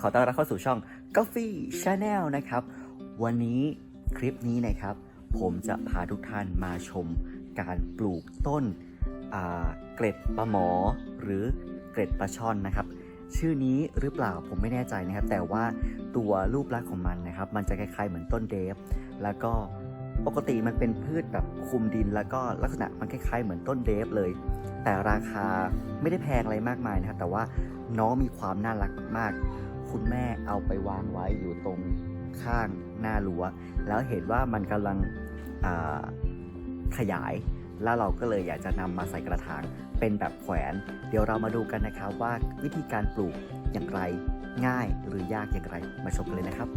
ขอต้อนรับเข้าสู่ช่อง Coffee Channel นะครับ วันนี้คลิปนี้นะครับ ผมจะพาทุกท่านมาชมการปลูกต้นเกล็ดปลาหมอ หรือเกล็ดปลาช่อนนะครับ ชื่อนี้หรือเปล่าผมไม่แน่ใจนะครับ แต่ว่าตัวรูปลักษณ์ของมันนะครับ มันจะคล้ายๆเหมือนต้นเดฟ แล้วก็ปกติมันเป็นพืชแบบคุมดิน แล้วก็ลักษณะมันคล้ายๆเหมือนต้นเดฟเลย แต่ราคาไม่ได้แพงอะไรมากมายนะครับ แต่ว่าน้องมีความน่ารักมาก คุณแม่เอาไปวางไว้อยู่ตรงข้างหน้ารั้วแล้วเห็นว่ามันกำลังขยาย แล้วเราก็เลยอยากจะนำมาใส่กระถางเป็นแบบแขวน เดี๋ยวเรามาดูกันนะครับว่าวิธีการปลูกอย่างไรง่ายหรือยากอย่างไรมาชมกันเลยนะครับ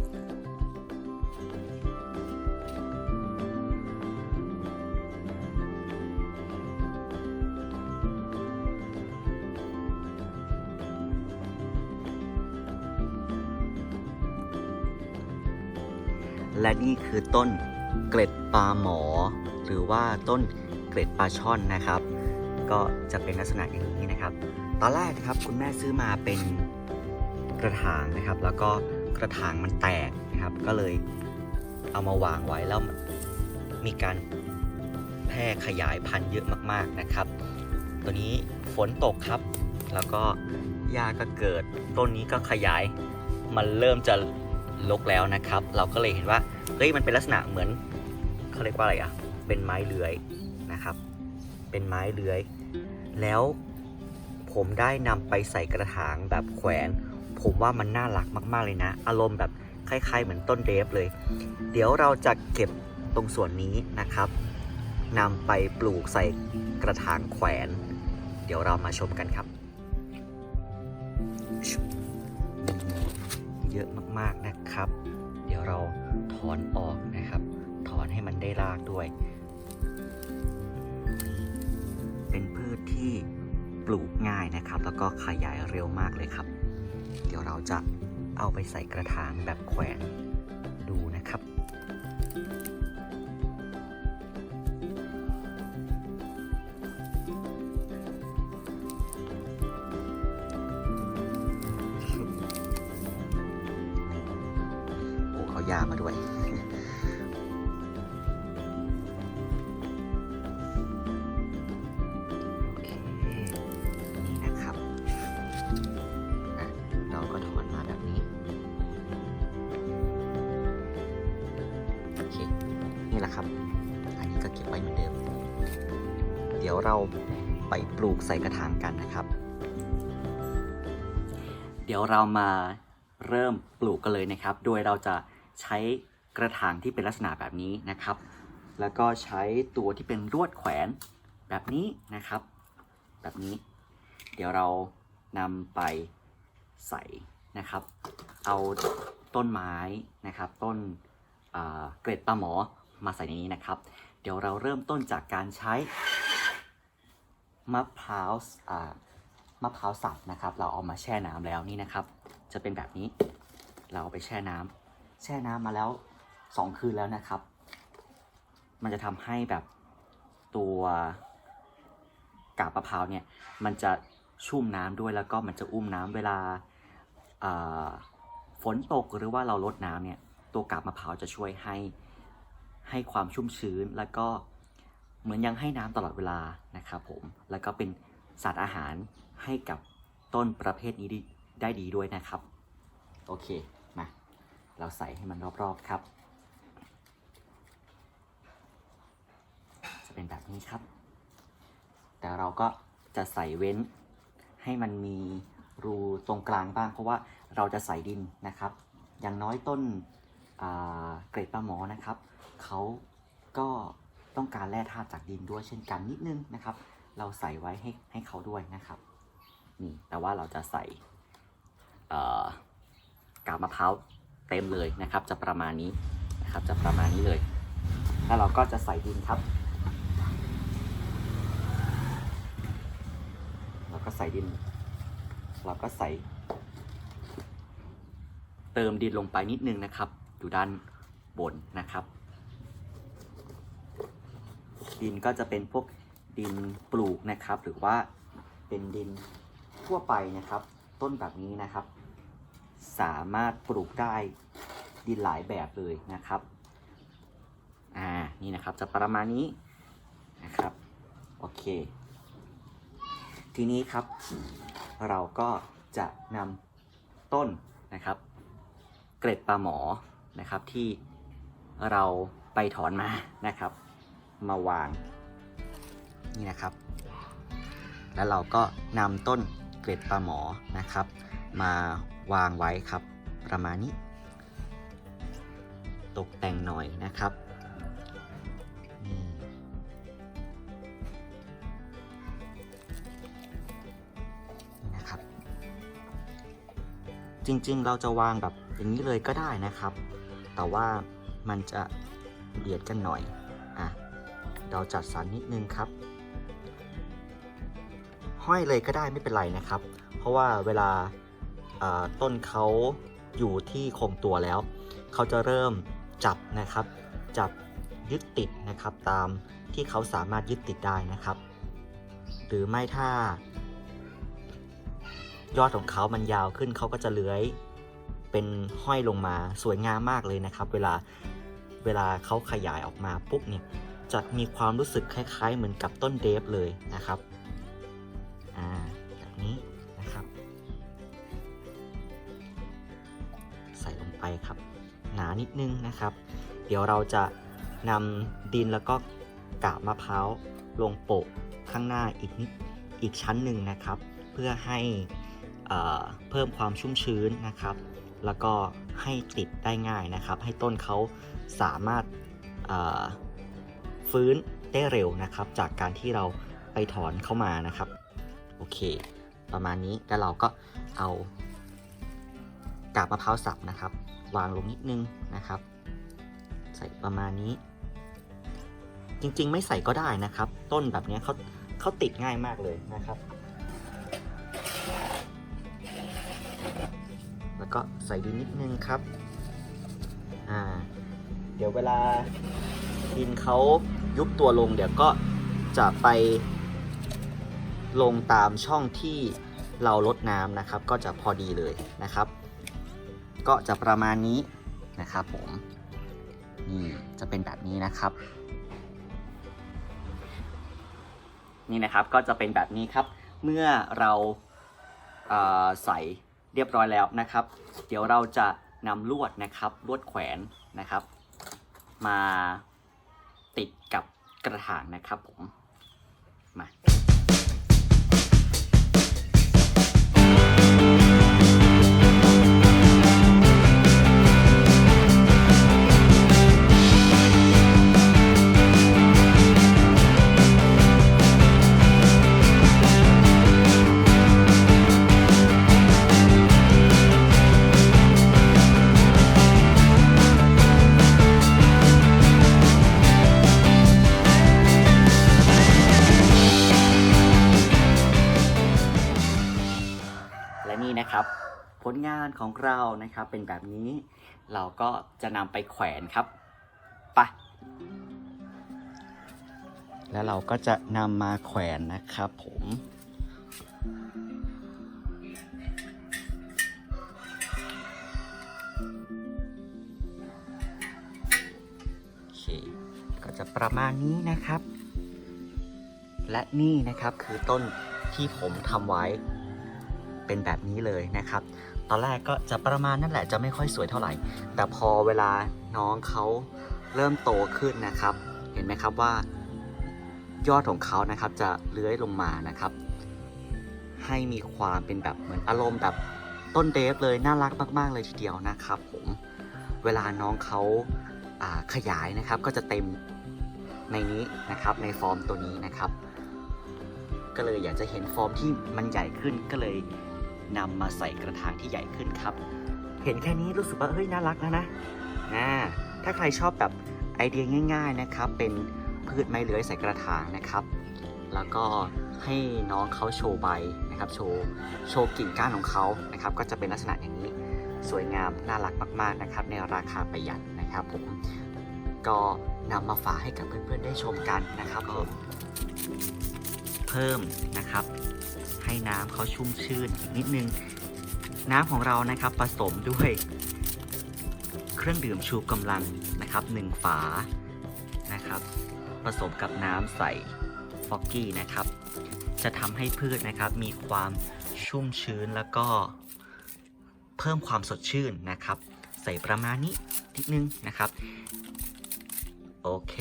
และนี่คือต้นเกล็ดปลาหมอ หรือว่าต้นเกล็ดปลาช่อนนะครับ ก็จะเป็นลักษณะอย่างนี้นะครับ ตอนแรกนะครับคุณแม่ซื้อมาเป็นกระถางนะครับ แล้วก็กระถางมันแตกนะครับ ก็เลยเอามาวางไว้แล้วมีการแพร่ขยายพันธุ์เยอะมากๆนะครับ ตัวนี้ฝนตกครับ แล้วก็หญ้าก็เกิด ต้นนี้ก็ขยาย มันเริ่มจะ ลกแล้วนะครับ เราก็เลยเห็นว่าเฮ้ยมันเป็นลักษณะเหมือนเขาเรียกว่าอะไรอะเป็นไม้เลื้อยนะครับ เป็นไม้เลื้อย แล้วผมได้นำไปใส่กระถางแบบแขวน ผมว่ามันน่ารักมากๆเลยนะ อารมณ์แบบคล้ายๆ เหมือนต้นเดฟเลย เดี๋ยวเราจะเก็บตรงส่วนนี้นะครับนำไปปลูกใส่กระถางแขวน เดี๋ยวเรามาชมกันครับ เยอะมากๆนะครับ เดี๋ยวเราถอนออกนะครับ ถอนให้มันได้รากด้วย เป็นพืชที่ปลูกง่ายนะครับ แล้วก็ขยายเร็วมากเลยครับ เดี๋ยวเราจะเอาไปใส่กระถางแบบแขวนดูนะครับ โอ้ามาด้วยนี่นะครับอะเราก็ถอนมาแบบนี้นี่แหละครับ อันนี้ก็เก็บไว้เหมือนเดิม เดี๋ยวเราไปปลูกใส่กระถางกันนะครับ เดี๋ยวเรามาเริ่มปลูกกันเลยนะครับ โดยเราจะ ใช้กระถางที่เป็นลักษณะแบบนี้นะครับ แล้วก็ใช้ตัวที่เป็นรวดแขวนแบบนี้นะครับ แบบนี้ เดี๋ยวเรานำไปใส่นะครับ เอาต้นไม้นะครับ ต้นเกร็ดปลาหมอมาใส่ในนี้นะครับ เดี๋ยวเราเริ่มต้นจากการใช้มะพร้าวมะพร้าวสับนะครับ เราเอามาแช่น้ำแล้วนี่นะครับ จะเป็นแบบนี้ เราเอาไปแช่น้ำ แช่น้ำมาแล้วสองคืนแล้วนะครับ มันจะทำให้แบบตัวกาบมะพร้าวเนี่ยมันจะชุ่มน้ำด้วยแล้วก็มันจะอุ้มน้ำเวลาฝนตกหรือว่าเราลดน้ำเนี่ยตัวกาบมะพร้าวจะช่วยให้ให้ความชุ่มชื้นแล้วก็เหมือนยังให้น้ำตลอดเวลานะครับผมแล้วก็เป็นสารอาหารให้กับต้นประเภทนี้ได้ดีด้วยนะครับ โอเค เราใส่ให้มันรอบๆครับ จะเป็นแบบนี้ครับ แต่เราก็จะใส่เว้นให้มันมีรูตรงกลางบ้าง เพราะว่าเราจะใส่ดินนะครับ อย่างน้อยต้นเกรดปลาหมอนะครับเขาก็ต้องการแร่ธาตุจากดินด้วยเช่นกันนิดนึงนะครับ เราใส่ไว้ให้ให้เขาด้วยนะครับนี่แต่ว่าเราจะใส่กาบมะพร้าว เต็มเลยนะครับ จะประมาณนี้นะครับจะประมาณนี้เลย แล้วเราก็จะใส่ดินครับ เราก็ใส่ดิน เราก็ใส่ เติมดินลงไปนิดนึงนะครับ อยู่ด้านบนนะครับ ดินก็จะเป็นพวกดินปลูกนะครับ หรือว่าเป็นดินทั่วไปนะครับ ต้นแบบนี้นะครับ สามารถปลูกได้ดินหลายแบบเลยนะครับ อ่า นี่นะครับจะประมาณนี้นะครับ โอเค ทีนี้ครับ เราก็จะนำต้นนะครับ เกร็ดปลาหมอนะครับที่เราไปถอนมานะครับ มาวางนี่นะครับ แล้วเราก็นำต้นเกร็ดปลาหมอนะครับ มาว วางไว้ครับ ประมาณนี้ ตกแต่งหน่อยนะครับนี่นะครับ จริงๆเราจะวางแบบอย่างนี้เลยก็ได้นะครับ แต่ว่ามันจะเบียดกันหน่อยอะเราจัดสรรนิดนึงครับ ห้อยเลยก็ได้ไม่เป็นไรนะครับ เพราะว่าเวลา ต้นเขาอยู่ที่คงตัวแล้ว เขาจะเริ่มจับนะครับ จับยึดติดนะครับตามที่เขาสามารถยึดติดได้นะครับ หรือไม่ถ้า ยอดของเขามันยาวขึ้นเขาก็จะเลื้อยเป็นห้อยลงมาสวยงามมากเลยนะครับ เวลาเวลาเขาขยายออกมาปุ๊บเนี่ยจะมีความรู้สึกคล้ายๆ เหมือนกับต้นเดฟเลยนะครับ ครับ หนานิดนึงนะครับ เดี๋ยวเราจะนำดินแล้วก็กาบมะพร้าวลงโปะข้างหน้าอีกนิดอีกชั้นหนึ่งนะครับ เพื่อให้เอ่อเพิ่มความชุ่มชื้นนะครับ แล้วก็ให้ติดได้ง่ายนะครับ ให้ต้นเขาสามารถฟื้นได้เร็วนะครับ จากการที่เราไปถอนเข้ามานะครับ โอเค ประมาณนี้แล้วเราก็เอากาบมะพร้าวสับนะครับ วางลงนิดนึงนะครับ ใส่ประมาณนี้ จริงๆ ไม่ใส่ก็ได้นะครับ ต้นแบบนี้เขาเขาติดง่ายมากเลยนะครับ แล้วก็ใส่ดินนิดนึงครับอ่าเดี๋ยวเวลาดินเขายุบตัวลง เดี๋ยวก็จะไปลงตามช่องที่เราลดน้ำนะครับ ก็จะพอดีเลยนะครับ ก็จะประมาณนี้นะครับผมนี่จะเป็นแบบนี้นะครับ นี่นะครับก็จะเป็นแบบนี้ครับ เมื่อเราเอ่อใส่เรียบร้อยแล้วนะครับ เดี๋ยวเราจะนำลวดนะครับลวดแขวนนะครับ มาติดกับกระถางนะครับผมมาานของเรานะครับ เป็นแบบนี้ เราก็จะนำไปแขวนครับไปะแล้วเราก็จะนำมาแขวนนะครับผมโอเคก็จะประมาณนี้นะครับ และนี่นะครับคือต้นที่ผมทำไว้เป็นแบบนี้เลยนะครับ อนแรกก็จะประมาณนั่นแหละจะไม่ค่อยสวยเท่าไหร่ แต่พอเวลาน้องเขาเริ่มโตขึ้นนะครับ เห็นไหมครับว่ายอดของเขานะครับจะเลื้อยลงมานะครับ ให้มีความเป็นแบบเหมือนอารมณ์แบบต้นเดฟเลยน่ารักมาก ๆ เลยทีเดียวนะครับ ผมเวลาน้องเขาาขยายนะครับ ก็จะเต็มในนี้นะครับในฟอร์มตัวนี้นะครับ ก็เลยอยากจะเห็นฟอร์มที่มันใหญ่ขึ้นก็เลย นำมาใส่กระถางที่ใหญ่ขึ้นครับ เห็นแค่นี้รู้สึกว่าเฮ้ยน่ารักแล้วนะนะถ้าใครชอบแบบไอเดียง่าย ๆนะครับ เป็นพืชไม้เลื้อยใส่กระถางนะครับ แล้วก็ให้น้องเขาโชว์ใบนะครับ โชว์โชว์กิ่งก้านของเขานะครับ ก็จะเป็นลักษณะอย่างนี้สวยงามน่ารักมากๆนะครับ ในราคาประหยัดนะครับผมก็นำมาฝากให้กับเพื่อนๆได้ชมกันนะครับก็ เพิ่มนะครับ ให้น้ำเขาชุ่มชื่นอีกนิดนึง น้ำของเรานะครับผสมด้วย เครื่องดื่มชูกำลังนะครับหนึ่งฝานะครับ ผสมกับน้ำใส่ฟอกกี้นะครับ จะทำให้พืชนะครับมีความชุ่มชื้นแล้วก็เพิ่มความสดชื่นนะครับ ใส่ประมาณนี้นิดนึงนะครับ โอเค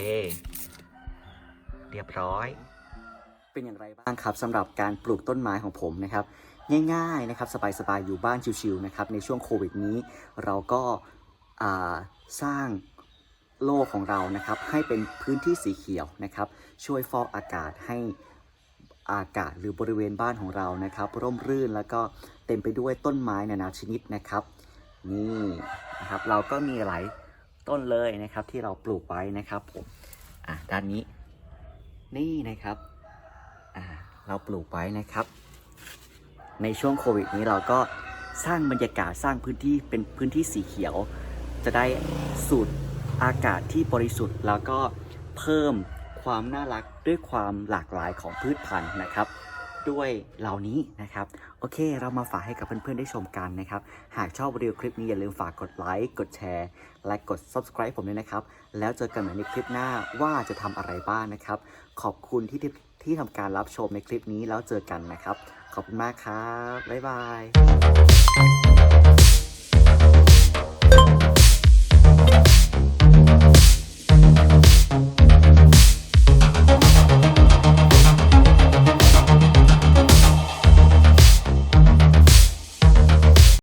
เรียบร้อย เป็นอย่างไรบ้างครับสำหรับการปลูกต้นไม้ของผมนะครับ ง่ายๆนะครับสบายๆอยู่บ้านชิวๆนะครับในช่วงโควิดนี้ เราก็สร้างโลกของเรานะครับ ให้เป็นพื้นที่สีเขียวนะครับ ช่วยฟอกอากาศให้อากาศหรือบริเวณบ้านของเรานะครับ ร่มรื่นแล้วก็เต็มไปด้วยต้นไม้นานาชนิดนะครับนี่นะครับเราก็มีหลายต้นเลยนะครับที่เราปลูกไว้นะครับผมอะด้านนี้นี่นะครับ เราปลูกไว้นะครับ ในช่วงโควิดนี้เราก็สร้างบรรยากาศสร้างพื้นที่เป็นพื้นที่สีเขียว จะได้สูดอากาศที่บริสุทธิ์ แล้วก็เพิ่มความน่ารักด้วยความหลากหลายของพืชพันธุ์นะครับ ด้วยเหล่านี้นะครับ โอเค เรามาฝากให้กับเพื่อนๆได้ชมกันนะครับ หากชอบวิดีโอคลิปนี้อย่าลืมฝากกดไลค์กดแชร์และกด subscribe ผมด้วยนะครับ แล้วเจอกันใหม่ในคลิปหน้าว่าจะทำอะไรบ้างนะครับ ขอบคุณที่ที่ ที่ทำการรับชมในคลิปนี้แล้วเจอกันนะครับ ขอบคุณมากครับ บ๊ายบาย